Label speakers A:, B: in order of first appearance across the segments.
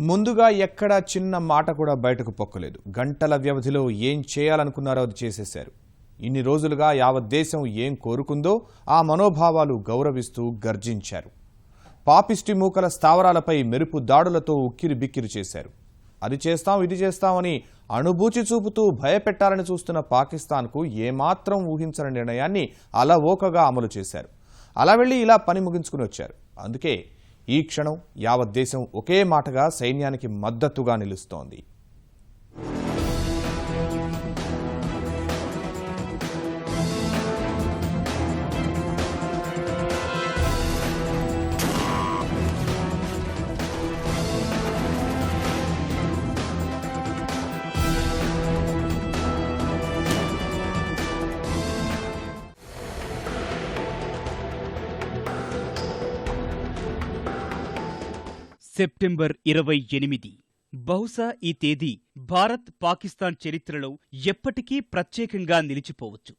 A: ముందుగా ఎక్కడా చిన్న మాట కూడా బయటకు పొక్కలేదు. గంటల వ్యవధిలో ఏం చేయాలనుకున్నారో అది చేసేశారు. ఇన్ని రోజులుగా యావత్ దేశం ఏం కోరుకుందో ఆ మనోభావాలు గౌరవిస్తూ గర్జించారు. పాపిస్టి మూకల స్థావరాలపై మెరుపు దాడులతో ఉక్కిరి బిక్కిరి చేశారు. అది చేస్తాం ఇది చేస్తామని అణుబూచి చూపుతూ భయపెట్టాలని చూస్తున్న పాకిస్తాన్కు ఏమాత్రం ఊహించని నిర్ణయాన్ని అలవోకగా అమలు చేశారు. అలా వెళ్ళి ఇలా పని ముగించుకుని వచ్చారు. అందుకే ఈ క్షణం యావత్ దేశం ఒకే మాటగా సైన్యానికి మద్దతుగా నిలుస్తోంది.
B: సెప్టెంబర్ ఇరవై ఎనిమిది. బహుశా ఈ తేదీ భారత్ పాకిస్తాన్ చరిత్రలో ఎప్పటికీ ప్రత్యేకంగా నిలిచిపోవచ్చు.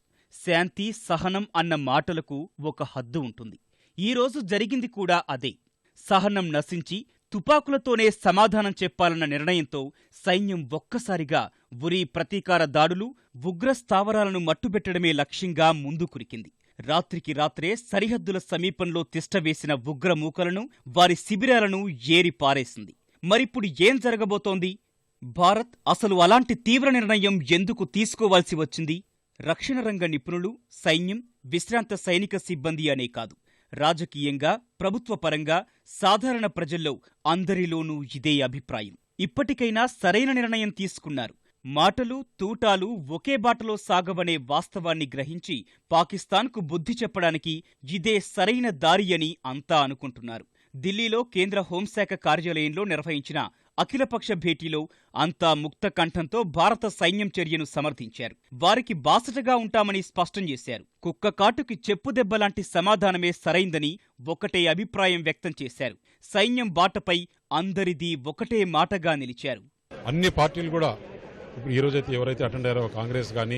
B: శాంతి సహనం అన్న మాటలకు ఒక హద్దు ఉంటుంది. ఈ రోజు జరిగింది కూడా అదే. సహనం నశించి తుపాకులతోనే సమాధానం చెప్పాలన్న నిర్ణయంతో సైన్యం ఒక్కసారిగా ఉరి ప్రతీకార దాడులు ఉగ్ర స్థావరాలను మట్టుబెట్టడమే లక్ష్యంగా ముందుకురికింది. రాత్రికి రాత్రే సరిహద్దుల సమీపంలో తిష్టవేసిన ఉగ్రమూకలను వారి శిబిరాలను ఏరి పారేసింది. మరిప్పుడు ఏం జరగబోతోంది? భారత్ అసలు అలాంటి తీవ్ర నిర్ణయం ఎందుకు తీసుకోవాల్సి వచ్చింది? రక్షణ రంగ నిపుణులు సైన్యం విశ్రాంత సైనిక సిబ్బంది అనే కాదు. రాజకీయంగా ప్రభుత్వపరంగా సాధారణ ప్రజల్లో అందరిలోనూ ఇదే అభిప్రాయం. ఇప్పటికైనా సరైన నిర్ణయం తీసుకున్నారు. మాటలు తూటాలు ఒకే బాటలో సాగవనే వాస్తవాన్ని గ్రహించి పాకిస్తాన్కు బుద్ధి చెప్పడానికి ఇదే సరైన దారి అని అంతా అనుకుంటున్నారు. ఢిల్లీలో కేంద్ర హోంశాఖ కార్యాలయంలో నిర్వహించిన అఖిలపక్ష భేటీలో అంతా ముక్త కంఠంతో భారత సైన్యం చర్యను సమర్థించారు. వారికి బాసటగా ఉంటామని స్పష్టం చేశారు. కుక్క కాటుకి చెప్పు దెబ్బలాంటి సమాధానమే సరైందని ఒకటే అభిప్రాయం వ్యక్తం చేశారు. సైన్యం బాటపై అందరిది ఒకటే మాటగా నిలిచారు.
C: అన్ని పార్టీలు కూడా ఇప్పుడు ఈ రోజైతే ఎవరైతే అటెండ్ అయ్యారో కాంగ్రెస్ కానీ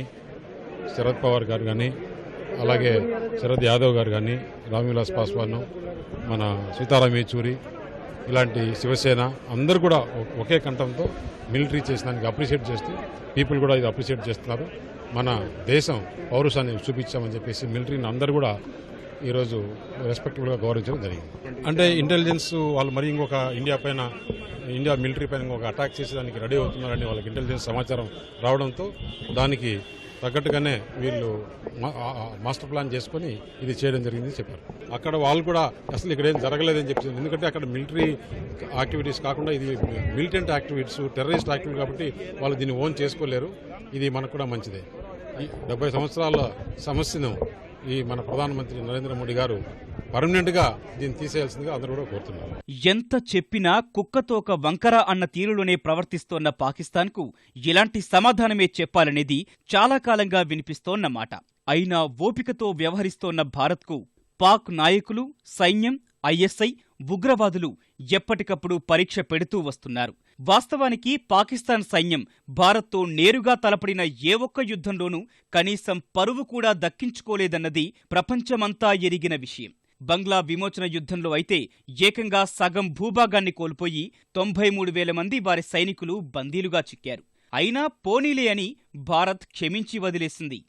C: శరద్ పవార్ గారు కానీ అలాగే శరద్ యాదవ్ గారు కానీ రామ్విలాస్ పాస్వాన్ మన సీతారాం యేచూరి ఇలాంటి శివసేన అందరూ కూడా ఒకే కంఠంతో మిలిటరీ చేసిన దానికి అప్రిషియేట్ చేస్తూ పీపుల్ కూడా ఇది అప్రిషియేట్ చేస్తున్నారు. మన దేశం పౌరుషాన్ని చూపించామని చెప్పేసి మిలిటరీని అందరూ కూడా ఈరోజు రెస్పెక్టబుల్గా గౌరవించడం జరిగింది. అంటే ఇంటెలిజెన్స్ వాళ్ళు మరి ఇంకొక ఇండియా పైన ఇండియా మిలిటరీ పైన ఒక అటాక్ చేసేదానికి రెడీ అవుతున్నారని వాళ్ళకి ఇంటెలిజెన్స్ సమాచారం రావడంతో దానికి తగ్గట్టుగానే వీళ్ళు మాస్టర్ ప్లాన్ చేసుకొని ఇది చేయడం జరిగింది చెప్పారు. అక్కడ వాళ్ళు కూడా అసలు ఇక్కడ ఏం జరగలేదని చెప్పి ఎందుకంటే అక్కడ మిలిటరీ యాక్టివిటీస్ కాకుండా ఇది మిలిటెంట్ యాక్టివిటీస్ టెర్రరిస్ట్ యాక్టివిటీ కాబట్టి వాళ్ళు దీన్ని ఓన్ చేసుకోలేరు. ఇది మనకు కూడా మంచిదే. ఈ డెబ్బై సంవత్సరాల సమస్యను ఈ మన ప్రధానమంత్రి నరేంద్ర మోడీ గారు దీన్ని తీసేయాల్సిందిగా అందరూ కూడా కోరుతున్నారు.
B: ఎంత చెప్పినా కుక్కతోక వంకర అన్న తీరులోనే ప్రవర్తిస్తోన్న పాకిస్తాన్కు ఇలాంటి సమాధానమే చెప్పాలనేది చాలా కాలంగా వినిపిస్తోన్న మాట. అయినా ఓపికతో వ్యవహరిస్తోన్న భారత్కు పాక్ నాయకులు సైన్యం ఐఎస్ఐ ఉగ్రవాదులు ఎప్పటికప్పుడు పరీక్ష పెడుతూ వస్తున్నారు. వాస్తవానికి పాకిస్తాన్ సైన్యం భారత్తో నేరుగా తలపడిన ఏ ఒక్క యుద్ధంలోనూ కనీసం పరువు కూడా దక్కించుకోలేదన్నది ప్రపంచమంతా ఎరిగిన విషయం. బంగ్లా విమోచన యుద్ధంలో అయితే ఏకంగా సగం భూభాగాన్ని కోల్పోయి తొంభై మూడు వేల మంది వారి సైనికులు బందీలుగా చిక్కారు. అయినా పోనీలే అని భారత్ క్షమించి వదిలేసింది.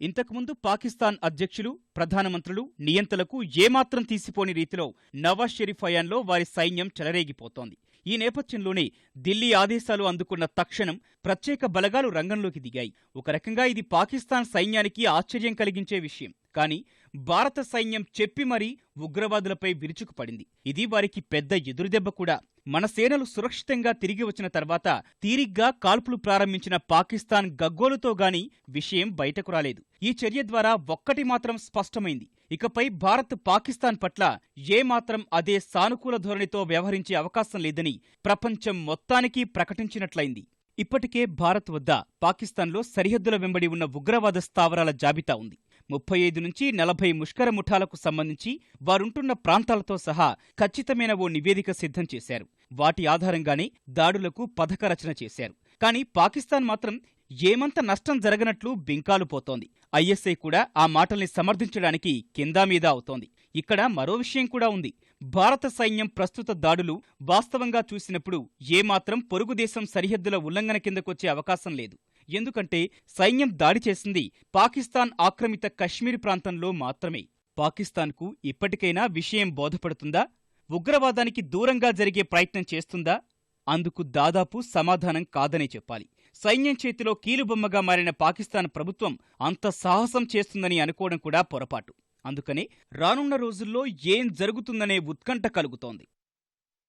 B: ఇంతకుముందు పాకిస్తాన్ అధ్యక్షులు ప్రధానమంత్రులు నియంతలకు ఏమాత్రం తీసిపోని రీతిలో నవాజ్ షరీఫ్ హయాంలో వారి సైన్యం చెలరేగిపోతోంది. ఈ నేపథ్యంలోనే ఢిల్లీ ఆదేశాలు అందుకున్న తక్షణం ప్రత్యేక బలగాలు రంగంలోకి దిగాయి. ఒక రకంగా ఇది పాకిస్తాన్ సైన్యానికి ఆశ్చర్యం కలిగించే విషయం. కానీ భారత సైన్యం చెప్పి మరీ ఉగ్రవాదులపై విరుచుకుపడింది. ఇది వారికి పెద్ద ఎదురుదెబ్బ కూడా. మన సేనలు సురక్షితంగా తిరిగి వచ్చిన తర్వాత తీరిగ్గా కాల్పులు ప్రారంభించిన పాకిస్తాన్ గగ్గోలుతో గాని విషయం బయటకు రాలేదు. ఈ చర్య ద్వారా ఒక్కటి మాత్రం స్పష్టమైంది. ఇకపై భారత్ పాకిస్తాన్ పట్ల ఏమాత్రం అదే సానుకూల ధోరణితో వ్యవహరించే అవకాశం లేదని ప్రపంచం మొత్తానికి ప్రకటించినట్లయింది. ఇప్పటికే భారత్ వద్ద పాకిస్తాన్లో సరిహద్దుల వెంబడి ఉన్న ఉగ్రవాద స్థావరాల జాబితా ఉంది. ముప్పై ఐదు నుంచి నలభై ముష్కర ముఠాలకు సంబంధించి వారుంటున్న ప్రాంతాలతో సహా ఖచ్చితమైన ఓ నివేదిక సిద్ధం చేశారు. వాటి ఆధారంగానే దాడులకు పథక రచన చేశారు. కానీ పాకిస్తాన్ మాత్రం ఏమంత నష్టం జరగనట్లు బింకాలు పోతోంది. ఐఎస్ఐ కూడా ఆ మాటల్ని సమర్థించడానికి కిందా మీద అవుతోంది. ఇక్కడ మరో విషయం కూడా ఉంది. భారత సైన్యం ప్రస్తుత దాడులు వాస్తవంగా చూసినప్పుడు ఏమాత్రం పొరుగు దేశం సరిహద్దుల ఉల్లంఘన కిందకొచ్చే అవకాశం లేదు. ఎందుకంటే సైన్యం దాడి చేసింది పాకిస్తాన్ ఆక్రమిత కశ్మీర్ ప్రాంతంలో మాత్రమే. పాకిస్తాన్కు ఇప్పటికైనా విషయం బోధపడుతుందా? ఉగ్రవాదానికి దూరంగా జరిగే ప్రయత్నం చేస్తుందా? అందుకు దాదాపు సమాధానం కాదనే చెప్పాలి. సైన్యం చేతిలో కీలుబొమ్మగా మారిన పాకిస్తాన్ ప్రభుత్వం అంత సాహసం చేస్తుందని అనుకోవడం కూడా పొరపాటు. అందుకనే రానున్న రోజుల్లో ఏం జరుగుతుందనే ఉత్కంఠ కలుగుతోంది.